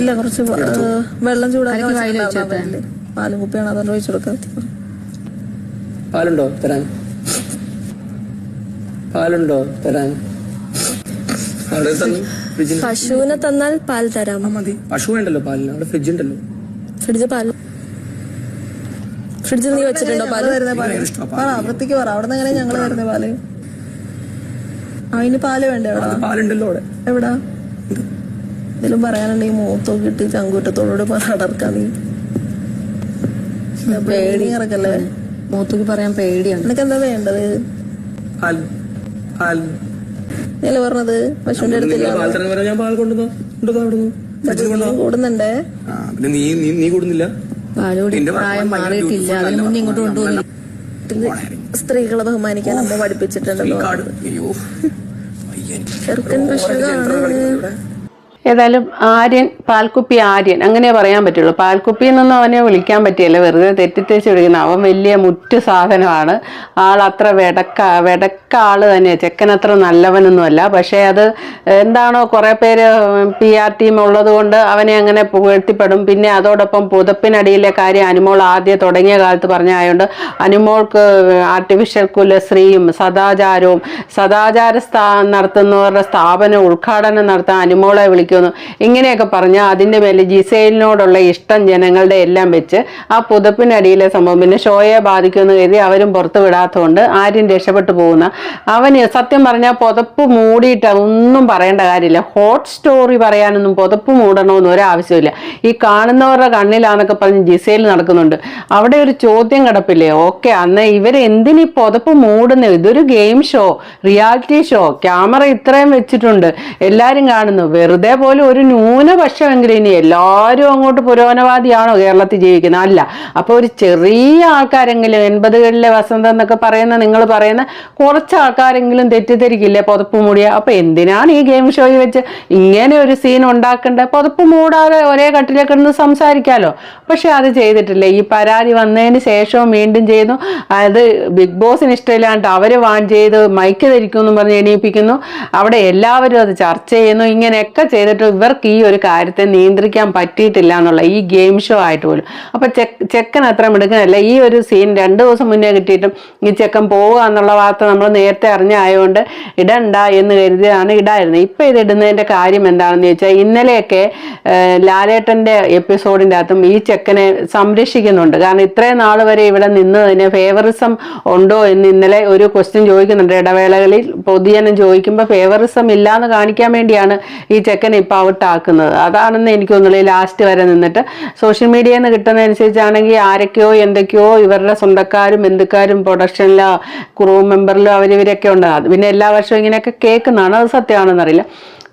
ഇല്ല കുറച്ച് വെള്ളം വെച്ചേട്ടെ. പാലും കുപ്പിയാണ് അതുകൊണ്ട് ഒഴിച്ചു കൊടുക്കാൻ പാലുണ്ടോ? തരാൻ. പാലുണ്ടോ? തരാൻ. പശുവിനെ തന്നാൽ പാൽ തരാം. മതി. പശു ഉണ്ടല്ലോ പാലിന്. അവിടെ ഫ്രിഡ്ജ് ഉണ്ടല്ലോ ഫ്രിഡ്ജ് പാൽ ഫ്രിഡ്ജിൽ നീ വെച്ചിട്ടുണ്ടോ പാൽ? പാൽ? വൃത്തിക്ക് പറ അവിടെ നിന്ന് എങ്ങനെ ഞങ്ങൾ തരുന്ന പാൽ? അതിന് പാൽ വേണ്ടേ അവിടെ? പാലുണ്ടല്ലോ അവിടെ. എവിടാ? എന്തെങ്കിലും പറയാനുണ്ടെങ്കിൽ മൂത്തൊക്കെ ഇട്ട് ചങ്കൂറ്റത്തോട് അടർക്കാ നീ. പേടി. ഇറക്കല്ലേ മൂത്തൊക്കെ പറയാൻ പേടിയാണ്. നിനക്ക് എന്താ വേണ്ടത് നീല പറഞ്ഞത് പശുവിന്റെ അടുത്തില്ല. കൂടുന്നുണ്ടേ? നീ നീ നീ കൂടുന്നില്ല? നിന്റെ പ്രായം ഭയങ്കര മാറിയിട്ടില്ല. beautiful അതിന് മുന്നേ ഇങ്ങോട്ട്. സ്ത്രീകളെ ബഹുമാനിക്കാൻ അമ്മ പഠിപ്പിച്ചിട്ടുണ്ട് പഠിപ്പിച്ചിട്ടുണ്ടല്ലോ ചെറുക്കൻ പശുവാണ്. ഏതായാലും ആര്യൻ പാൽക്കുപ്പി ആര്യൻ അങ്ങനെ പറയാൻ പറ്റുള്ളൂ. പാൽക്കുപ്പി എന്നൊന്നും അവനെ വിളിക്കാൻ പറ്റിയല്ല? വെറുതെ തെറ്റിത്തേച്ച് വിളിക്കുന്ന അവൻ വലിയ മുറ്റ് സാധനമാണ്. ആൾ അത്ര വെടക്ക വെടക്ക ആൾ തന്നെയാണ് ചെക്കൻ അത്ര നല്ലവനൊന്നുമല്ല. പക്ഷേ അത് എന്താണോ കുറേ പേര് പി ആർ ടീം ഉള്ളത് കൊണ്ട് അവനെ അങ്ങനെ പുകഴ്ത്തിപ്പെടും പിന്നെ അതോടൊപ്പം പുതപ്പിനടിയിലെ കാര്യം അനുമോൾ ആദ്യം തുടങ്ങിയ കാലത്ത് പറഞ്ഞായതുകൊണ്ട് അനുമോൾക്ക് ആർട്ടിഫിഷ്യൽ കുലശ്രീയും സദാചാരവും സദാചാര സ്ഥാ നടത്തുന്നവരുടെ സ്ഥാപനം ഉദ്ഘാടനം നടത്താൻ അനുമോളെ വിളിക്കുന്നു ഇങ്ങനെയൊക്കെ പറഞ്ഞാൽ അതിന്റെ മേലെ ജിസൈലിനോടുള്ള ഇഷ്ടം ജനങ്ങളുടെ എല്ലാം വെച്ച് ആ പുതപ്പിനടിയിലെ സംഭവം. പിന്നെ ഷോയെ ബാധിക്കുമെന്ന് കരുതി അവരും പുറത്ത് വിടാത്തതുകൊണ്ട് ആരും രക്ഷപ്പെട്ടു പോകുന്ന അവന് സത്യം പറഞ്ഞാൽ പുതപ്പ് മൂടിയിട്ട് ഒന്നും പറയേണ്ട കാര്യമില്ല. ഹോട്ട് സ്റ്റോറി പറയാനൊന്നും പുതപ്പ് മൂടണമെന്ന് ഒരാവശ്യമില്ല ഈ കാണുന്നവരുടെ കണ്ണിലാന്നൊക്കെ പറഞ്ഞ് ജിസയിൽ നടക്കുന്നുണ്ട്. അവിടെ ഒരു ചോദ്യം കിടപ്പില്ലേ? ഓക്കെ അന്ന് ഇവരെന്തിനീ പുതപ്പ് മൂടുന്നത്? ഇതൊരു game show reality show. Camera ഇത്രയും വെച്ചിട്ടുണ്ട്. എല്ലാവരും കാണുന്നു. വെറുതെ പോലും ഒരു ന്യൂനപക്ഷമെങ്കിലും ഇനി എല്ലാവരും അങ്ങോട്ട് പുരോഗമനവാദിയാണോ കേരളത്തിൽ ജീവിക്കുന്നത്? അല്ല. അപ്പോൾ ഒരു ചെറിയ ആൾക്കാരെങ്കിലും എൺപതുകളിലെ വസന്തം എന്നൊക്കെ പറയുന്ന നിങ്ങൾ പറയുന്ന കുറച്ച് ആൾക്കാരെങ്കിലും തെറ്റിദ്ധരിക്കില്ലേ? പുതപ്പ് മൂടിയ. അപ്പൊ എന്തിനാണ് ഈ ഗെയിം ഷോയിൽ വെച്ച് ഇങ്ങനെ ഒരു സീൻ ഉണ്ടാക്കേണ്ടത്? പുതപ്പ് മൂടാതെ ഒരേ കട്ടിലേക്ക് ഇരുന്ന് സംസാരിക്കാലോ? പക്ഷെ അത് ചെയ്തിട്ടില്ല. ഈ പരാതി വന്നതിന് ശേഷവും വീണ്ടും ചെയ്യുന്നു. അത് ബിഗ് ബോസിന് ഇഷ്ടമില്ലാണ്ട് അവർ വാൺ ചെയ്ത് മൈക്ക് ധരിക്കും എന്ന് പറഞ്ഞ് എണീപ്പിക്കുന്നു. അവിടെ എല്ലാവരും അത് ചർച്ച ചെയ്യുന്നു. ഇങ്ങനെയൊക്കെ ചെയ്തിട്ട് ഇവർക്ക് ഈ ഒരു കാര്യത്തെ നിയന്ത്രിക്കാൻ പറ്റിയിട്ടില്ല എന്നുള്ള ഈ ഗെയിം ഷോ ആയിട്ട് പോലും. അപ്പൊ ചെക്കൻ അത്ര മിടുക്കനല്ല. ഈ ഒരു സീൻ രണ്ട് ദിവസം മുന്നേ കിട്ടിയിട്ടും ഈ ചെക്കൻ പോവുക എന്നുള്ള വാർത്ത നമ്മൾ നേരത്തെ അറിഞ്ഞായതുകൊണ്ട് ഇടണ്ട എന്ന് കരുതിയാണ് ഇടായിരുന്നത് ഇപ്പൊ ഇത് ഇടുന്നതിന്റെ കാര്യം എന്താണെന്ന് ചോദിച്ചാൽ ഇന്നലെയൊക്കെ ലാലേട്ടന്റെ എപ്പിസോഡിന്റെ അകത്തും ഈ ചെക്കനെ സംരക്ഷിക്കുന്നുണ്ട്. കാരണം ഇത്രയും നാൾ വരെ ഇവിടെ നിന്നതിന് ഫേവറിസം ഉണ്ടോ എന്ന് ഇന്നലെ ഒരു ക്വസ്റ്റ്യൻ ചോദിക്കുന്നുണ്ട്. ഇടവേളകളിൽ പൊതുജനം ചോദിക്കുമ്പോൾ ഫേവറിസം ഇല്ലാന്ന് കാണിക്കാൻ വേണ്ടിയാണ് ഈ ചെക്കനെ ഇപ്പൊ ഔട്ടാക്കുന്നത്. അതാണെന്ന് എനിക്ക് തോന്നുന്നു ലാസ്റ്റ് വരെ നിന്നിട്ട്. സോഷ്യൽ മീഡിയയിൽ നിന്ന് കിട്ടുന്നതനുസരിച്ചാണെങ്കിൽ ആരൊക്കെയോ എന്തൊക്കെയോ ഇവരുടെ സ്വന്തക്കാരും ബന്ധുക്കാരും പ്രൊഡക്ഷനിലോ ക്രൂ മെമ്പറിലോ അവരിവരൊക്കെ ഉണ്ട്. പിന്നെ എല്ലാ വർഷവും ഇങ്ങനെയൊക്കെ കേൾക്കുന്നതാണ്. അത് സത്യമാണെന്നറിയില്ല.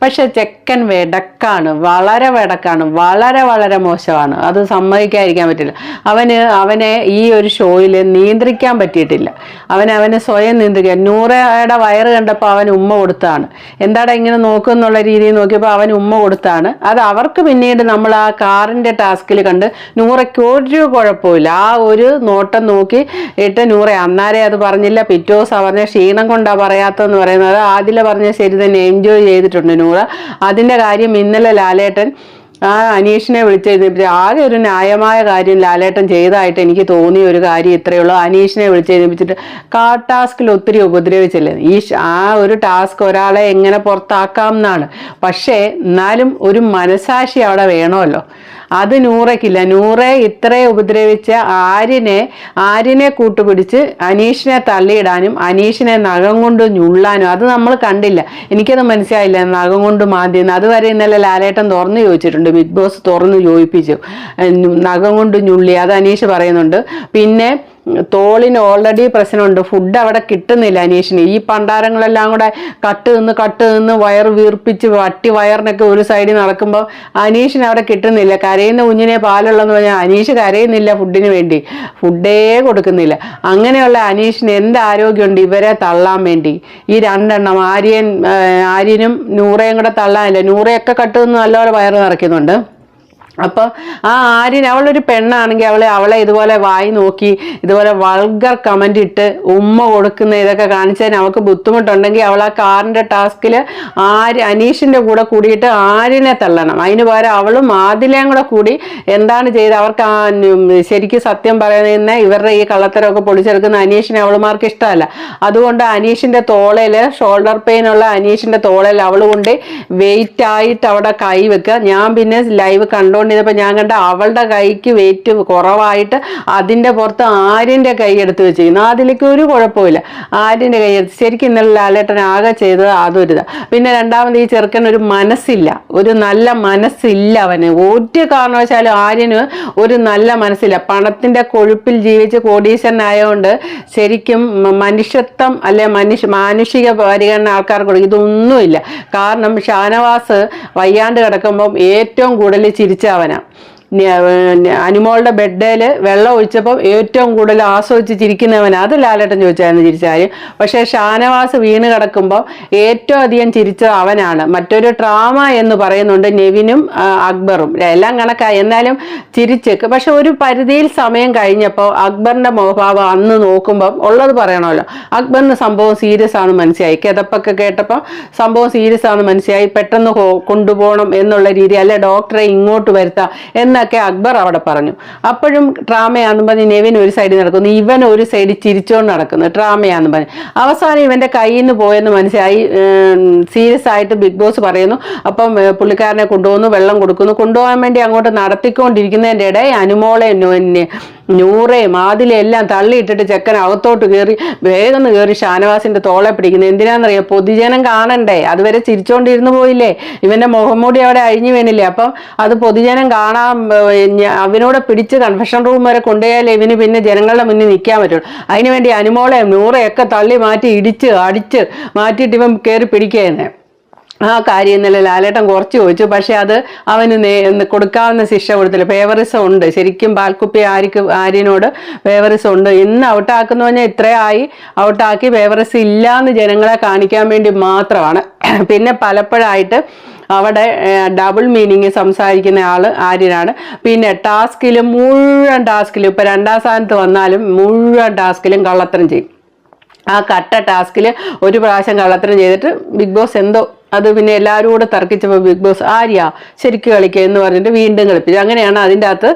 പക്ഷെ ചെക്കൻ വെടക്കാണ് വളരെ വെടക്കാണ് വളരെ വളരെ മോശമാണ്. അത് സമ്മതിക്കാതിരിക്കാൻ പറ്റില്ല. അവന് അവനെ ഈ ഒരു ഷോയിൽ നിയന്ത്രിക്കാൻ പറ്റിയിട്ടില്ല. അവൻ അവനെ സ്വയം നിയന്ത്രിക്കുക. നൂറയുടെ വയറ് കണ്ടപ്പോൾ അവൻ ഉമ്മ കൊടുത്താണ്. എന്താടാ ഇങ്ങനെ നോക്കുന്നുള്ള രീതിയിൽ നോക്കിയപ്പോൾ അവൻ ഉമ്മ കൊടുത്താണ്. അത് അവർക്ക് പിന്നീട് നമ്മൾ ആ കാറിന്റെ ടാസ്കിൽ കണ്ട് നൂറയ്ക്ക് ഒരു കുഴപ്പമില്ല. ആ ഒരു നോട്ടം നോക്കി ഇട്ട് നൂറ അന്നാരെ അത് പറഞ്ഞില്ല. പിറ്റേ ദിവസം പറഞ്ഞ ക്ഷീണം കൊണ്ടാണ് പറയാത്തതെന്ന് പറയുന്നത്. ആദില പറഞ്ഞ ശരി തന്നെ എൻജോയ് ചെയ്തിട്ടുണ്ട് നൂറ അതിന്റെ കാര്യം ഇന്നലെ ലാലേട്ടൻ ആ അനീഷിനെ വിളിച്ചെഴുന്നേപ്പിച്ച് ആകെ ഒരു ന്യായമായ കാര്യം ലാലേട്ടൻ ചെയ്തതായിട്ട് എനിക്ക് തോന്നിയ ഒരു കാര്യം ഇത്രയേ ഉള്ളൂ. അനീഷിനെ വിളിച്ചെഴുന്നേപ്പിച്ചിട്ട് കാ ടാസ്കിൽ ഒത്തിരി ഉപദ്രവിച്ചില്ലേ? ഈ ആ ഒരു ടാസ്ക് ഒരാളെ എങ്ങനെ പുറത്താക്കാം എന്നാണ്. പക്ഷേ എന്നാലും ഒരു മനസാക്ഷി അവിടെ വേണമല്ലോ. അത് നൂറയ്ക്കില്ല നൂറെ ഇത്രേ ഉപദ്രവിച്ച ആര്യനെ ആര്യനെ കൂട്ടുപിടിച്ച് അനീഷിനെ തള്ളിയിടാനും അനീഷിനെ നഖം കൊണ്ട് ഞുള്ളാനും അത് നമ്മൾ കണ്ടില്ല. എനിക്കത് മനസ്സിലായില്ല നഖം കൊണ്ട് മാന്തിയെന്ന്. അതുവരെ ഇന്നലെ ലാലേട്ടൻ തുറന്നു ചോദിച്ചിട്ടുണ്ട് ബിഗ് ബോസ് തുറന്നു ചോദിപ്പിച്ചു. നഖം കൊണ്ട് ഞുള്ളി. അത് അനീഷ് പറയുന്നുണ്ട്. പിന്നെ തോളിന് ഓൾറെഡി പ്രശ്നമുണ്ട്. ഫുഡ് അവിടെ കിട്ടുന്നില്ല അനീഷിന്. ഈ പണ്ടാരങ്ങളെല്ലാം കൂടെ കട്ട് നിന്ന് കട്ട് നിന്ന് വയർ വീർപ്പിച്ച് വട്ടി വയറിനൊക്കെ ഒരു സൈഡിൽ നടക്കുമ്പോൾ അനീഷിന് അവിടെ കിട്ടുന്നില്ല. കരയുന്ന കുഞ്ഞിനെ പാലുള്ളതെന്ന് പറഞ്ഞാൽ അനീഷ് കരയുന്നില്ല ഫുഡിന് വേണ്ടി. ഫുഡേ കൊടുക്കുന്നില്ല. അങ്ങനെയുള്ള അനീഷിന് എന്ത് ആരോഗ്യമുണ്ട് ഇവരെ തള്ളാൻ വേണ്ടി? ഈ രണ്ടെണ്ണം ആര്യൻ ആര്യനും നൂറയും കൂടെ തള്ളാനില്ല. നൂറയൊക്കെ കട്ട് നിന്ന് നല്ലപോലെ വയറ് നിറയ്ക്കുന്നുണ്ട്. അപ്പം ആ ആര്യൻ അവളൊരു പെണ്ണാണെങ്കിൽ അവളെ അവളെ ഇതുപോലെ വായി നോക്കി ഇതുപോലെ വൾഗർ കമന്റ് ഇട്ട് ഉമ്മ കൊടുക്കുന്ന ഇതൊക്കെ കാണിച്ചതിന് അവൾക്ക് ബുദ്ധിമുട്ടുണ്ടെങ്കിൽ അവൾ ആ കാറിന്റെ ടാസ്കിൽ ആര് അനീഷിന്റെ കൂടെ കൂടിയിട്ട് ആര്യനെ തള്ളണം. അതിന് പകരം അവളും ആദിലയും കൂടെ കൂടി എന്താണ് ചെയ്ത് അവർക്ക് ആ ശരിക്കും സത്യം പറയുന്ന ഇവരുടെ ഈ കള്ളത്തരമൊക്കെ പൊളിച്ചെടുക്കുന്ന അനീഷിനെ അവളുമാർക്ക് ഇഷ്ടമല്ല. അതുകൊണ്ട് അനീഷിന്റെ തോളയിൽ ഷോൾഡർ പെയിൻ ഉള്ള അനീഷിന്റെ തോളയിൽ അവൾ കൊണ്ട് വെയിറ്റ് ആയിട്ട് അവിടെ കൈ വെക്കുക. ഞാൻ പിന്നെ ലൈവ് കണ്ടുകൊണ്ടിരുന്നപ്പോൾ ഞാൻ കണ്ട അവളുടെ കൈക്ക് വെയിറ്റ് കുറവായിട്ട് അതിന്റെ പുറത്ത് ആര്യന്റെ കൈ എടുത്ത് അതിലേക്ക് ഒരു കുഴപ്പമില്ല ആര്യന്റെ കൈ എടുത്ത് ശരിക്കും ഇന്നലെ ലാലേട്ടൻ ആകെ ചെയ്തത് അതൊരു പിന്നെ രണ്ടാമത് ഈ ചെറുക്കൻ ഒരു മനസ്സില്ല. ഒരു നല്ല മനസ്സില്ല അവന്. ഒരു കാരണവശാലും ആര്യന് ഒരു നല്ല മനസ്സില്ല. പണത്തിന്റെ കൊഴുപ്പിൽ ജീവിച്ച് കോടീശ്വരനായതുകൊണ്ട് ശരിക്കും മനുഷ്യത്വം അല്ലെ മനുഷ്യ മാനുഷിക പരിഗണന ആൾക്കാർക്ക് കൊടുക്കും. ഇതൊന്നുമില്ല. കാരണം ഷാനവാസ് വയ്യാണ്ട് കിടക്കുമ്പം ഏറ്റവും കൂടുതൽ ചിരിച്ചവനാ അനുമോളുടെ ബെഡേൽ വെള്ളം ഒഴിച്ചപ്പോൾ ഏറ്റവും കൂടുതൽ ആസ്വദിച്ച് ചിരിക്കുന്നവൻ അത് ലാലേട്ടൻ ചോദിച്ചായിരുന്നു ചിരിച്ച കാര്യം. പക്ഷേ ഷാനവാസ് വീണ് കിടക്കുമ്പോൾ ഏറ്റവും അധികം ചിരിച്ചത് അവനാണ്. മറ്റൊരു ട്രാമ എന്ന് പറയുന്നുണ്ട് നെവിനും അക്ബറും. എല്ലാം കണക്കായി എന്നാലും ചിരിച്ചേക്ക് പക്ഷെ ഒരു പരിധിയിൽ സമയം കഴിഞ്ഞപ്പോൾ അക്ബറിന്റെ മോഹഭാവം അന്ന് നോക്കുമ്പോൾ ഉള്ളത് പറയണമല്ലോ. അക്ബറിന് സംഭവം സീരിയസ് ആണ് മനസ്സിലായി. കിതപ്പൊക്കെ കേട്ടപ്പോൾ സംഭവം സീരിയസ് ആണ് മനസ്സിലായി. പെട്ടെന്ന് കൊണ്ടുപോകണം എന്നുള്ള രീതി. അല്ലെ ഡോക്ടറെ ഇങ്ങോട്ട് വരുത്താം. എന്നൊക്കെ അക്ബർ അവിടെ പറഞ്ഞു. അപ്പോഴും ഡ്രാമയാണെന്ന് പറഞ്ഞ് നെവിൻ ഒരു സൈഡിൽ നടക്കുന്നു. ഇവൻ ഒരു സൈഡ് ചിരിച്ചുകൊണ്ട് നടക്കുന്നു. ഡ്രാമയാണെന്ന് പറഞ്ഞു. അവസാനം ഇവന്റെ കയ്യിൽ നിന്ന് പോയെന്ന് മനസ്സിലായി. സീരിയസ് ആയിട്ട് ബിഗ് ബോസ് പറയുന്നു. അപ്പം പുള്ളിക്കാരനെ കൊണ്ടുപോകുന്നു വെള്ളം കൊടുക്കുന്നു. കൊണ്ടുപോകാൻ വേണ്ടി അങ്ങോട്ട് നടത്തിക്കൊണ്ടിരിക്കുന്നതിന്റെ ഇടയിൽ അനുമോളെ നൂറേയും ആദിലെ എല്ലാം തള്ളിയിട്ടിട്ട് ചെക്കൻ അകത്തോട്ട് കയറി വേഗം കയറി ഷാനവാസിന്റെ തോളെ പിടിക്കുന്നത് എന്തിനാണെന്നറിയാം പൊതുജനം കാണണ്ടേ? അതുവരെ ചിരിച്ചോണ്ടിരുന്നു പോയില്ലേ? ഇവന്റെ മുഖംമൂടി അവിടെ അഴിഞ്ഞു വീണില്ലേ? അപ്പം അത് പൊതുജനം കാണാൻ അവനോട് പിടിച്ച് കൺഫെഷൻ റൂം വരെ കൊണ്ടുപോയാലേ ഇവന് പിന്നെ ജനങ്ങളുടെ മുന്നിൽ നിൽക്കാൻ പറ്റുള്ളൂ. അതിനുവേണ്ടി അനുമോളെയും നൂറെയൊക്കെ തള്ളി മാറ്റി ഇടിച്ച് അടിച്ച് മാറ്റിയിട്ട് ഇവൻ കയറി പിടിക്കുകയെന്നേ ആ കാര്യം ഇന്നലെ ലാലേട്ടൻ കുറച്ച് ചോദിച്ചു. പക്ഷെ അത് അവന് കൊടുക്കാവുന്ന ശിക്ഷ കൊടുത്തില്ല. ഫേവറിസം ഉണ്ട്. ശരിക്കും പാൽക്കുപ്പി ആര്യക്ക് ആര്യനോട് ഫേവറിസം ഉണ്ട്. ഇന്ന് ഔട്ടാക്കുന്ന പറഞ്ഞാൽ ഇത്രയായി ഔട്ടാക്കി ഫേവറിസം ഇല്ലാന്ന് ജനങ്ങളെ കാണിക്കാൻ വേണ്ടി മാത്രമാണ്. പിന്നെ പലപ്പോഴായിട്ട് അവിടെ ഡബിൾ മീനിങ് സംസാരിക്കുന്ന ആൾ ആര്യനാണ്. പിന്നെ ടാസ്കിലും മുഴുവൻ ടാസ്കിലും ഇപ്പൊ രണ്ടാം സ്ഥാനത്ത് വന്നാലും മുഴുവൻ ടാസ്കിലും കള്ളത്തരം ചെയ്യും. ആ കട്ട ടാസ്കിൽ ഒരു പ്രാവശ്യം കള്ളത്തരം ചെയ്തിട്ട് ബിഗ് ബോസ് എന്തോ അത് പിന്നെ എല്ലാവരും കൂടെ തർക്കിച്ചപ്പോൾ ബിഗ് ബോസ് ആര്യ ശരിക്കും കളിക്കുക എന്ന് പറഞ്ഞിട്ട് വീണ്ടും കളിപ്പിച്ചു. അങ്ങനെയാണ് അതിന്റെ അകത്ത്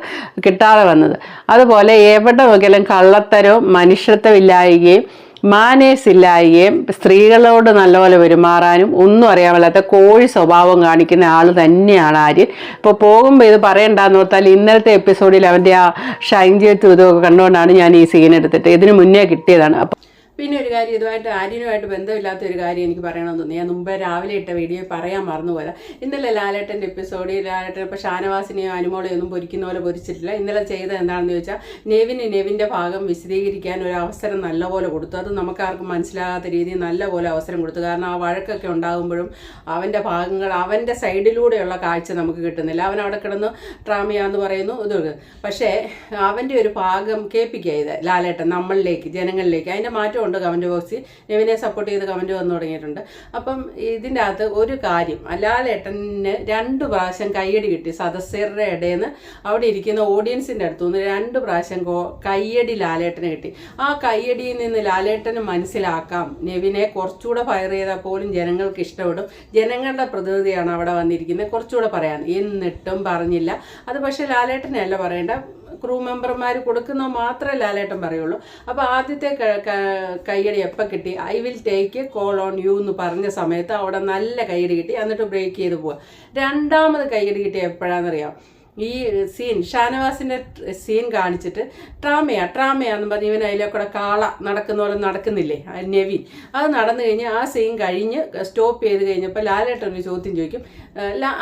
കിട്ടാതെ വന്നത്. അതുപോലെ എവിടെ നോക്കിയാലും കള്ളത്തരവും മനുഷ്യത്വമില്ലായികയും മാനേഴ്സ് ഇല്ലായികയും സ്ത്രീകളോട് നല്ലപോലെ പെരുമാറാനും ഒന്നും അറിയാൻ പറ്റാത്ത കോഴി സ്വഭാവം കാണിക്കുന്ന ആൾ തന്നെയാണ് ആര്യൻ ഇപ്പോൾ പോകുമ്പോൾ ഇത് പറയണ്ടെന്ന് ഓർത്താൽ ഇന്നലത്തെ എപ്പിസോഡിൽ അവന്റെ ആ ഷൈൻ ചെയ്ത് ഇതൊക്കെ കണ്ടുകൊണ്ടാണ് ഞാൻ ഈ സീൻ എടുത്തിട്ട് ഇതിന് മുന്നേ കിട്ടിയതാണ്. അപ്പം പിന്നെ ഒരു കാര്യം ഇതുമായിട്ട് ആര്യനുമായിട്ട് ബന്ധമില്ലാത്ത ഒരു കാര്യം എനിക്ക് പറയണമെന്ന് തോന്നി. ഞാൻ മുമ്പേ രാവിലെ ഇട്ട വീഡിയോ പറയാൻ മറന്നുപോലെ ഇന്നലെ ലാലേട്ടന്റെ എപ്പിസോഡിൽ ലാലേട്ടൻ ഇപ്പോൾ ഷാനവാസിനെയോ അനുമോളെയോ ഒന്നും പൊരിക്കുന്ന പോലെ പൊരിച്ചിട്ടില്ല. ഇന്നലെ ചെയ്തത് എന്താണെന്ന് ചോദിച്ചാൽ നെവിന് നെവിന്റെ ഭാഗം വിശദീകരിക്കാൻ ഒരു അവസരം നല്ലപോലെ കൊടുത്തു. അത് നമുക്കാർക്കും മനസ്സിലാകാത്ത രീതിയിൽ നല്ലപോലെ അവസരം കൊടുത്തു. കാരണം ആ വഴക്കൊക്കെ ഉണ്ടാകുമ്പോഴും അവന്റെ ഭാഗങ്ങൾ അവന്റെ സൈഡിലൂടെയുള്ള കാഴ്ച നമുക്ക് കിട്ടുന്നില്ല. അവൻ അവിടെ കിടന്ന് ട്രാമിയാന്ന് പറയുന്നു. ഇത് പക്ഷേ അവന്റെ ഒരു ഭാഗം കേൾപ്പിക്കുക ഇത് ലാലേട്ടൻ നമ്മളിലേക്ക് ജനങ്ങളിലേക്ക്. അതിന്റെ മാറ്റമുണ്ട് കമന്റ് ബോക്സിൽ. നെവിനെ സപ്പോർട്ട് ചെയ്ത് കമന്റ് വന്നു തുടങ്ങിയിട്ടുണ്ട്. അപ്പം ഇതിന്റെ അകത്ത് ഒരു കാര്യം ലാലേട്ടന് രണ്ട് പ്രാവശ്യം കയ്യടി കിട്ടി സദസ്യരുടെ ഇടയിൽ നിന്ന് അവിടെ ഇരിക്കുന്ന ഓഡിയൻസിന്റെ അടുത്തു നിന്ന് രണ്ട് പ്രാവശ്യം കയ്യടി ലാലേട്ടന് കിട്ടി. ആ കയ്യടിയിൽ നിന്ന് ലാലേട്ടന് മനസ്സിലാക്കാം നെവിനെ കുറച്ചുകൂടെ ഫയർ ചെയ്താൽ പോലും ജനങ്ങൾക്ക് ഇഷ്ടപ്പെടും. ജനങ്ങളുടെ പ്രതിനിധിയാണ് അവിടെ വന്നിരിക്കുന്നത്. കുറച്ചുകൂടെ പറയാൻ എന്നിട്ടും പറഞ്ഞില്ല. അത് പക്ഷേ ലാലേട്ടനല്ല പറയേണ്ട ക്രൂ മെമ്പർമാർ കൊടുക്കുന്ന മാത്രമേ ലാലേട്ടൻ പറയുള്ളൂ. അപ്പോൾ ആദ്യത്തെ കൈയടി എപ്പോൾ കിട്ടി? I will take call on you എന്ന് പറഞ്ഞ സമയത്ത് അവിടെ നല്ല കയ്യടി കിട്ടി. എന്നിട്ട് ബ്രേക്ക് ചെയ്ത് പോവുക രണ്ടാമത് കയ്യടി കിട്ടി എപ്പോഴാണെന്നറിയാം ഈ സീൻ ഷാനവാസിന്റെ സീൻ കാണിച്ചിട്ട് ട്രാമയാ ട്രാമയാന്ന് പറഞ്ഞ് ഇവൻ അതിലെ കൂടെ കാള നടക്കുന്ന പോലെ നടക്കുന്നില്ലേ നെവിൻ. അത് നടന്നു കഴിഞ്ഞ് ആ സീൻ കഴിഞ്ഞ് സ്റ്റോപ്പ് ചെയ്ത് കഴിഞ്ഞപ്പോൾ ലാലേട്ടൻ ഒരു ചോദ്യം ചോദിക്കും.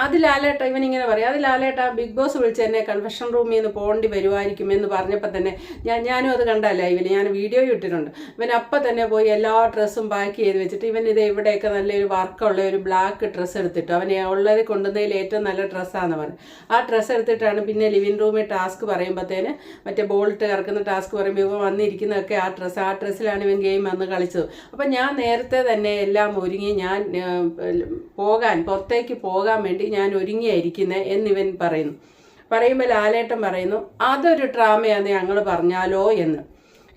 അത് ലാലേട്ട ഇവൻ ഇങ്ങനെ പറയും അത് ലാലേട്ട ബിഗ് ബോസ് വിളിച്ച് എന്നെ കൺഫെഷൻ റൂമിൽ നിന്ന് പോകേണ്ടി വരുമായിരിക്കും എന്ന് പറഞ്ഞപ്പോൾ തന്നെ ഞാൻ ഞാനും അത് കണ്ട ലൈവിൽ ഞാൻ വീഡിയോ ഇട്ടിട്ടുണ്ട്. ഇവൻ അപ്പം തന്നെ പോയി എല്ലാ ഡ്രസ്സും പാക്ക് ചെയ്ത് വെച്ചിട്ട് ഇവൻ ഇത് ഇവിടെയൊക്കെ നല്ലൊരു വർക്കുള്ള ഒരു ബ്ലാക്ക് ഡ്രസ്സ് എടുത്തിട്ടു അവൻ ഉള്ളത് കൊണ്ടുവന്നതിൽ ഏറ്റവും നല്ല ഡ്രസ്സാണെന്ന് പറഞ്ഞു. ആ ഡ്രസ്സ് എടുത്തിട്ടാണ് പിന്നെ ലിവിങ് റൂമിൽ ടാസ്ക് പറയുമ്പോഴത്തേന് മറ്റേ ബോൾട്ട് കറക്കുന്ന ടാസ്ക് പറയുമ്പോൾ ഇവ വന്നിരിക്കുന്നതൊക്കെ ആ ഡ്രസ്സ് ആ ഡ്രസ്സിലാണ് ഇവൻ ഗെയിം വന്ന് കളിച്ചത്. അപ്പം ഞാൻ നേരത്തെ തന്നെ എല്ലാം ഒരുങ്ങി ഞാൻ പോകാൻ പുറത്തേക്ക് പോകാൻ വേണ്ടി ഞാൻ ഒരുങ്ങിയായിരിക്കുന്നത് എന്നിവൻ പറയുന്നു. പറയുമ്പോൾ ലാലേട്ടൻ പറയുന്നു അതൊരു ഡ്രാമയാന്ന് ഞങ്ങൾ പറഞ്ഞാലോ എന്ന്.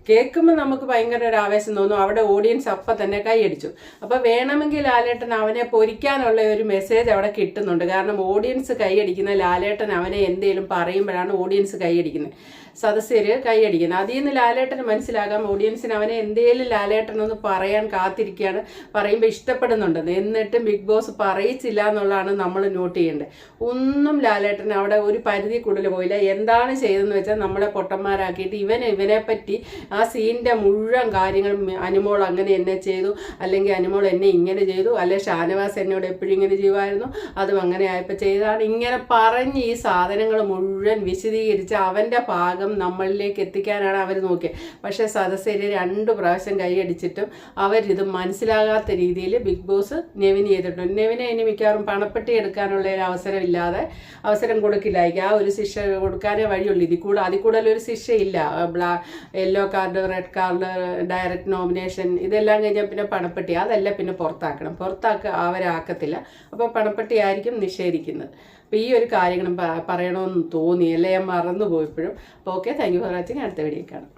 കേൾക്കുമ്പോൾ നമുക്ക് ഭയങ്കര ഒരു ആവേശം തോന്നും. അവിടെ ഓഡിയൻസ് അപ്പം തന്നെ കൈയടിച്ചു അപ്പോൾ വേണമെങ്കിൽ ലാലേട്ടൻ അവനെ പൊരിക്കാനുള്ള ഒരു മെസ്സേജ് അവിടെ കിട്ടുന്നുണ്ട്. കാരണം ഓഡിയൻസ് കൈയടിക്കുന്ന ലാലേട്ടൻ അവനെ എന്തെങ്കിലും പറയുമ്പോഴാണ് ഓഡിയൻസ് കൈയടിക്കുന്നത് സദസ്യര് കൈയടിക്കുന്നത് അതിൽ നിന്ന് ലാലേട്ടന് മനസ്സിലാകാം ഓഡിയൻസിന് അവനെ എന്തേലും ലാലേട്ടൻ ഒന്ന് പറയാൻ കാത്തിരിക്കുകയാണ് പറയുമ്പോൾ ഇഷ്ടപ്പെടുന്നുണ്ട്. എന്നിട്ടും ബിഗ് ബോസ് പറയിച്ചില്ല എന്നുള്ളതാണ് നമ്മൾ നോട്ട് ചെയ്യേണ്ടത്. ഒന്നും ലാലേട്ടൻ അവിടെ ഒരു പരിധി കൂടുതൽ പോയില്ല. എന്താണ് ചെയ്തതെന്ന് വെച്ചാൽ നമ്മളെ പൊട്ടന്മാരാക്കിയിട്ട് ഇവൻ ഇവനെ പറ്റി ആ സീന്റെ മുഴുവൻ കാര്യങ്ങൾ അനുമോൾ അങ്ങനെ എന്നെ ചെയ്തു അല്ലെങ്കിൽ അനുമോൾ എന്നെ ഇങ്ങനെ ചെയ്തു അല്ലെ ഷാനവാസ് എന്നോട് എപ്പോഴും ഇങ്ങനെ ചെയ്യുമായിരുന്നു അതും അങ്ങനെ ആയപ്പോൾ ചെയ്താണ് ഇങ്ങനെ പറഞ്ഞ് ഈ സാധനങ്ങൾ മുഴുവൻ വിശദീകരിച്ച് അവന്റെ ഭാഗം നമ്മളിലേക്ക് എത്തിക്കാനാണ് അവർ നോക്കിയത് പക്ഷേ സദസ്യര് രണ്ട് പ്രാവശ്യം കൈയടിച്ചിട്ടും അവരിത് മനസ്സിലാകാത്ത രീതിയിൽ ബിഗ് ബോസ് നെവിന് ചെയ്തിട്ടുണ്ട്. നെവിനെ ഇനി മിക്കവാറും പണപ്പെട്ടി എടുക്കാനുള്ള ഒരു അവസരമില്ലാതെ അവസരം കൊടുക്കില്ലായിരിക്കും. ആ ഒരു ശിക്ഷ കൊടുക്കാനേ വഴിയുള്ളൂ. ഇതിൽ കൂടെ അതിൽ കൂടുതൽ ഒരു ശിക്ഷയില്ല blah yellow card red card direct nomination ഇതെല്ലാം കഴിഞ്ഞാൽ പിന്നെ പണപ്പെട്ടി. അതല്ല പിന്നെ പുറത്താക്കണം. പുറത്താക്ക അവരാക്കത്തില്ല. അപ്പോൾ പണപ്പെട്ടി ആയിരിക്കും നിഷേധിക്കുന്നത്. അപ്പോൾ ഈ ഒരു കാര്യങ്ങളും പറയണമെന്ന് തോന്നി അല്ലേ? ഞാൻ മറന്നു പോയപ്പോഴും അപ്പോൾ okay thank you for watching അടുത്ത വീഡിയോ കാണാം.